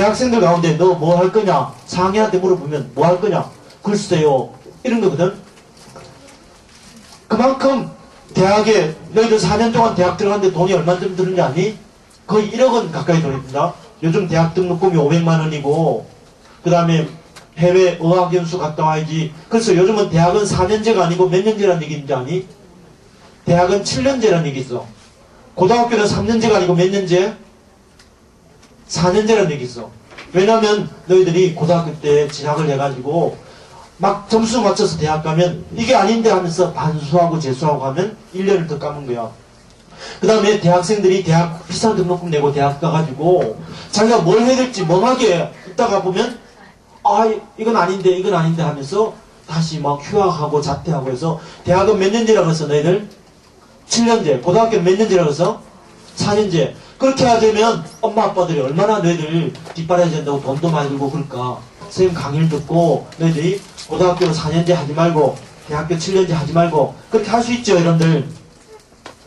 대학생들 가운데 너 뭐 할 거냐? 상해한테 물어보면 뭐 할 거냐? 글쎄요. 이런 거거든. 그만큼 대학에 너희들 4년 동안 대학 들어갔는데 돈이 얼마쯤 드는지 아니? 거의 1억 원 가까이 돈입니다. 요즘 대학 등록금이 500만 원이고 그 다음에 해외 어학연수 갔다 와야지. 그래서 요즘은 대학은 4년제가 아니고 몇 년제라는 얘기 있는지 아니? 대학은 7년제라는 얘기 있어. 고등학교는 3년제가 아니고 몇 년제? 4년제라는 얘기 있어. 왜냐면 너희들이 고등학교 때 진학을 해가지고 막 점수 맞춰서 대학 가면 이게 아닌데 하면서 반수하고 재수하고 하면 1년을 더 까는 거야. 그 다음에 대학생들이 대학 비싼 등록금 내고 대학 가가지고 자기가 뭘 해야 될지 멍하게 있다가 보면 아 이건 아닌데 이건 아닌데 하면서 다시 막 휴학하고 자퇴하고 해서 대학은 몇 년제라고 했어 너희들? 7년제 고등학교는 몇 년제라고 했어? 4년제. 그렇게 하자면 엄마 아빠들이 얼마나 너희들 뒷바라지 된다고 돈도 많이 들고 그럴까. 선생님 강의를 듣고 너희들이 고등학교 4년제 하지 말고 대학교 7년제 하지 말고 그렇게 할 수 있죠 여러분들.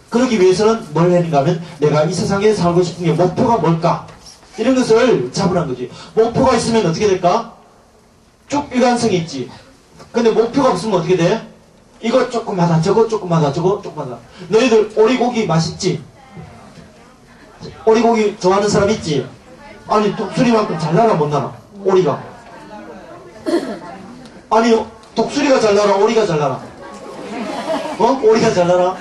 그러기 위해서는 뭘 했는가 하면 내가 이 세상에 살고 싶은 게 목표가 뭘까? 이런 것을 잡으란 거지. 목표가 있으면 어떻게 될까? 쭉 일관성이 있지. 근데 목표가 없으면 어떻게 돼? 이것 조금 하다 저것 조금 하다 저것 조금 하다. 너희들 오리고기 맛있지? 오리고기 좋아하는 사람 있지? 아니 독수리만큼 잘 나나 못 나나? 오리가 아니 독수리가 잘 나나 오리가 잘 나나? 어? 오리가 잘 나나?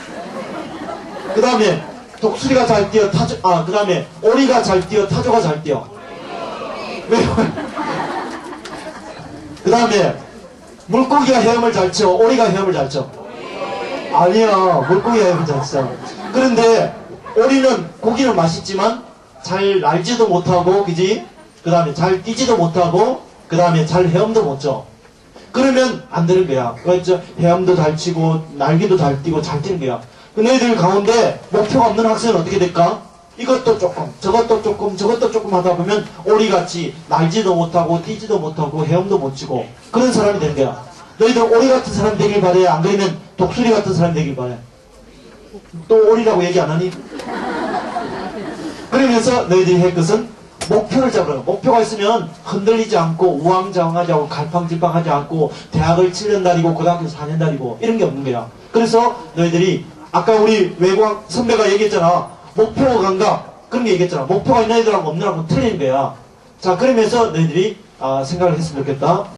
그 다음에 독수리가 잘 뛰어 타조 아그 다음에 오리가 잘 뛰어 타조가 잘 뛰어 왜? 그 다음에 물고기가 헤엄을 잘 쳐 오리가 헤엄을 잘 쳐? 아니야 물고기가 헤엄을 잘 쳐. 그런데 오리는 고기는 맛있지만 잘 날지도 못하고 그지? 그 다음에 잘 뛰지도 못하고 그 다음에 잘 헤엄도 못 쳐. 그러면 안 되는 거야. 그렇죠? 헤엄도 잘 치고 날개도 잘 뛰고 잘 뛰는 거야. 그 너희들 가운데 목표가 없는 학생은 어떻게 될까? 이것도 조금, 저것도 조금, 저것도 조금 하다 보면 오리같이 날지도 못하고 뛰지도 못하고 헤엄도 못 치고 그런 사람이 되는 거야. 너희들 오리 같은 사람 되길 바래. 안 그러면 독수리 같은 사람 되길 바래. 또 오리라고 얘기 안 하니? 그러면서 너희들이 할 것은 목표를 잡으라고. 목표가 있으면 흔들리지 않고 우왕좌왕하지 않고 갈팡질팡하지 않고 대학을 7년 다니고 고등학교 4년 다니고 이런 게 없는 거야. 그래서 너희들이 아까 우리 외광 선배가 얘기했잖아. 목표 감각 그런 게 얘기했잖아. 목표가 있는 애들하고 없는 애하고 틀린 거야. 자 그러면서 너희들이 아, 생각을 했으면 좋겠다.